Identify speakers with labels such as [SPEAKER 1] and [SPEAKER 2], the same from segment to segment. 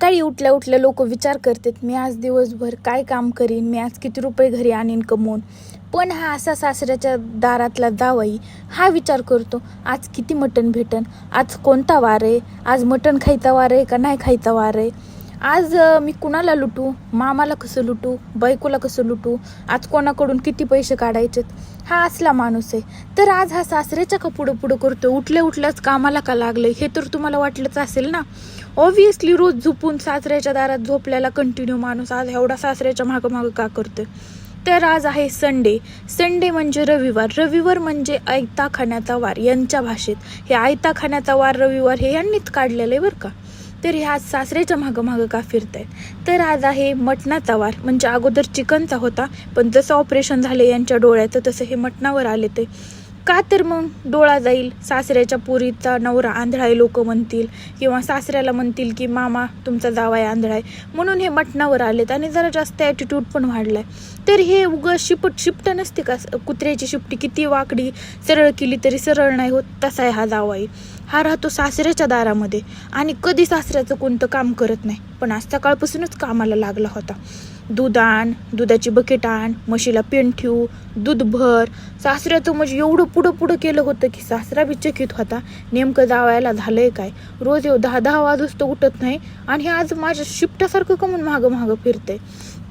[SPEAKER 1] सकाळी उठल्या उठल्या लोक विचार करतात मी आज दिवसभर काय काम करीन? मी आज किती रुपये घरी आणीन कमवून? पण हा असा सासऱ्याच्या दारातला जावाई हा विचार करतो आज किती मटण भेटन? आज कोणता वार आहे? आज मटण खायचा वार आहे का नाही खायचा वार आहे? आज मी कुणाला लुटू? मामाला कसं लुटू? बायकोला कसं लुटू? आज कोणाकडून किती पैसे काढायचेत? हा असला माणूस आहे. तर आज हा सासऱ्याच्या का पुढं पुढं करतो उठल्या उठल्याच कामाला का लागलं हे तर तुम्हाला वाटलंच असेल ना? ऑब्विसली रोज झोपून सासऱ्याच्या दारात झोपल्याला कंटिन्यू माणूस आज एवढा सासऱ्याच्या मागं मागं का करतोय? तर आज आहे संडे संडे म्हणजे रविवार. रविवार म्हणजे आयता खाण्याचा वार. यांच्या भाषेत. हे आयता खाण्याचा वार रविवार हे यांनीच काढलेलं आहे बरं का? तर ह्या आज सासऱ्याच्या मागं मागं का फिरतायत तर आज आहे मटणाचा वार. म्हणजे अगोदर चिकनचा होता पण जसं ऑपरेशन झालं यांच्या डोळ्याचं तसं हे मटणावर आले ते. का तर मग डोळा जाईल? सासऱ्याच्या पुरीचा नवरा आंधळा आहे लोक म्हणतील किंवा सासऱ्याला म्हणतील की मामा तुमचा जावाय आंधळा आहे म्हणून हे मटणावर आलेत आणि जरा जास्त ॲटिट्यूड पण वाढलाय. तर हे उगं शिपट शिपट नसते का? कुत्र्याची शिपटी किती वाकडी सरळ केली तरी सरळ नाही होत तसा आहे हा जावाई. हा राहतो सासऱ्याच्या दारामध्ये आणि कधी सासऱ्याचं कोणतं काम करत नाही. पण आज सकाळपासूनच कामाला लागला होता. दूध आण दुधाची बकेट आण म्हशीला पेन ठेवू दूध भर. सासऱ्याचं म्हणजे एवढं पुढं पुढं केलं होतं की सासरा बी चकित होता. नेमकं जावायला झालंय काय? रोज येऊ दहा दहा वाजूस तर उठत नाही आणि हे आज माझ्या शिपटासारखं कमून मागं मागं फिरते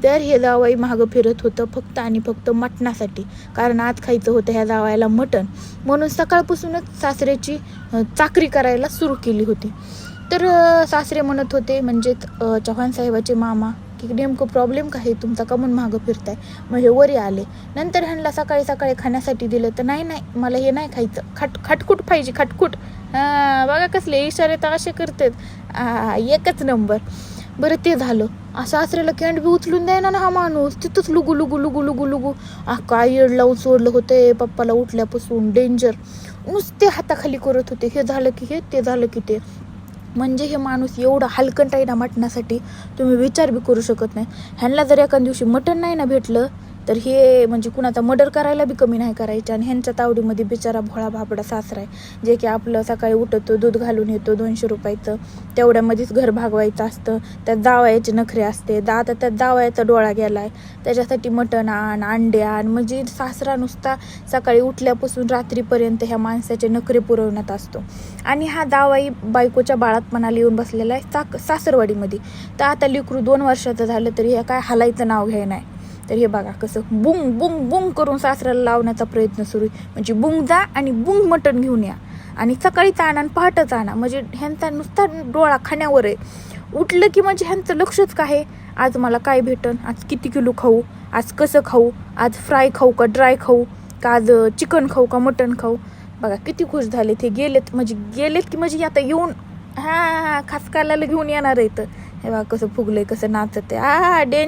[SPEAKER 1] तर हे जावाई मागं फिरत होतं फक्त आणि फक्त मटणासाठी. कारण आज खायचं होतं ह्या जावायला मटण. म्हणून सकाळपासूनच सासऱ्याची चाकरी करायला सुरू केली होती. तर सासरे म्हणत होते म्हणजेच चव्हाण साहेबाचे मामा की नेमकं प्रॉब्लेम काय आहे? तुमचा कमून मागं फिरताय. हे वरी आले. नंतर ह्यांना सकाळी सकाळी खाण्यासाठी दिलं तर नाही नाही मला हे नाही खायचं. खट खटकुट पाहिजे खटकुट. बघा कसले इशारे तर असे करतात. एकच नंबर बरं ते झालं. असं सासऱ्याला कॅन्ड बी उचलून द्यायना ना हा माणूस. तिथंच लुगू लुगू लुगू लुगू लुगू. आ काय येड लावून सोडलं होतं पप्पाला उठल्यापासून. डेंजर नुसते हाताखाली करत होते. हे झालं की हे ते झालं की ते. म्हणजे हे माणूस एवढा हलकंटाईना आहे ना मटणासाठी तुम्ही विचार बी करू शकत नाही. ह्यांना जर एका दिवशी मटण नाही ना भेटलं तर हे म्हणजे कुणाचा मर्डर करायला बी कमी नाही करायचे आणि ह्यांच्या तावडीमध्ये बिचारा भोळा भाबडा सासरा आहे. जे की आपलं सकाळी उठतो दूध घालून येतो दोनशे रुपयाचं. तेवढ्यामध्येच घर भागवायचं असतं. त्यात जावयाचे नखरे असते. दा आता त्यात जावयाचा डोळा गेला आहे त्याच्यासाठी मटण आण अंडे आण. म्हणजे सासरा नुसता सकाळी उठल्यापासून रात्रीपर्यंत ह्या माणसाचे नखरे पुरवण्यात असतो. आणि हा दावाई बायकोच्या बाळातपणाला येऊन बसलेला आहे साक सासरवाडीमध्ये. तर आता लिकरू दोन वर्षाचं झालं तरी हे काय हालायचं नाव घ्याय नाही. तर हे बघा कसं बुंग बुंग बुंग करून सासऱ्याला लावण्याचा प्रयत्न सुरू आहे. म्हणजे बुंग जा आणि बुंग मटण घेऊन या. आणि सकाळीच आणा आणि पहाटच आणा. म्हणजे ह्यांचा नुसता डोळा खाण्यावर आहे. उठलं की म्हणजे ह्यांचं लक्षच काय आज मला काय भेटन? आज किती किलो खाऊ? आज कसं खाऊ? आज फ्राय खाऊ का ड्राय खाऊ? का आज चिकन खाऊ का मटण खाऊ? बघा किती खुश झाले ते. गेलेत म्हणजे गेलेत की म्हणजे आता येऊन हां खास खासकाला घेऊन येणार आहेत. हे बघा कसं फुगलंय कसं नाचत आहे आ डेंजर.